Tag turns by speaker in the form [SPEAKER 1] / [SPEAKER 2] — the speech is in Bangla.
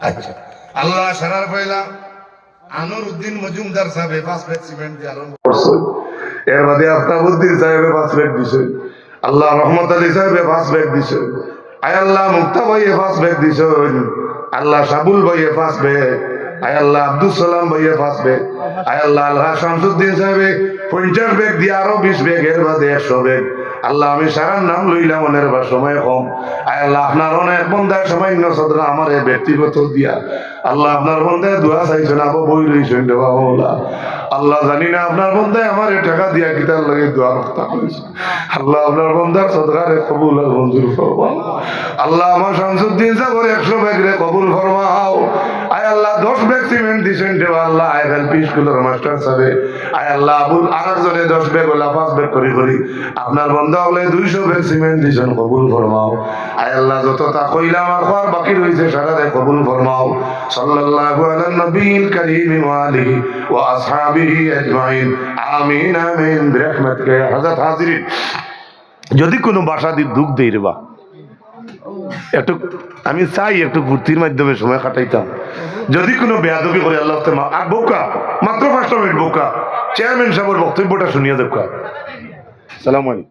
[SPEAKER 1] আচ্ছা। আল্লাহ সারার পয়লা উদ্দিন মজুমদার সাহেব সিমেন্ট দিয়ে করছে এর বাদে সাহেবে দিছে আল্লাহ রহমত আলী সাহেবে ফার্স্ট ব্যাগ দিছে আয় আল্লাহ মুক্তা ভাইয়ে ফার্স্ট ব্যাগ দিছে আল্লাহ সাবুল ভাইয়ে ফার্স্ট ব্যাগ আয় আল্লাহ আব্দুল সালাম ভাইয়ে ফার্স্ট ব্যাগ আয় আল্লাহ আল্লাহ শামসুদ্দিন সাহেবে পঞ্চাশ ব্যাগ দিয়ে আরও বিশ ব্যাগ এর বাদে একশো ব্যাগ আল্লাহ, আমি সারার নাম লইলাম মনের বা সময় কম। আয় আল্লাহ, আপনার অনেক বন্ধার সামান্য সদরা আমার ব্যক্তিগত দিয়া। আল্লাহ, আপনার বন্ধায় দোয়া চাইছেন, আবো বই হলা আল্লাহ, জানি না আপনার বন্ধায় আমার টাকা দিয়া কিতার লাগে দোয়া রক্তা করেছে আল্লাহ, আপনার বন্ধার সদকারে কবুল আর মঞ্জুর ফরমাও। আল্লাহ, আমার শামসুদ্দিন সাগর একশো ব্যাগ রে কবুল ফরমাও। আপনার বন্ধ হলে দুইশো ব্যাগ সিমেন্ট কবুল ফরমাও। আল্লাহ, যত তা কইলাম আর বাকি রয়েছে কবুল ফরমাও। আমিন আমিন যদি কোনো বাসা দিয়ে দুঃখ দেই রে বা একটু, আমি চাই একটু ঘুরতির মাধ্যমে সময় কাটাইতাম। যদি কোনো বেয়াদবি করে আল্লাহ আর বোকা, মাত্র পাঁচটা মিনিট বোকা। চেয়ারম্যান সাহেবের বক্তব্যটা শুনিয়ে দেখা। সালাম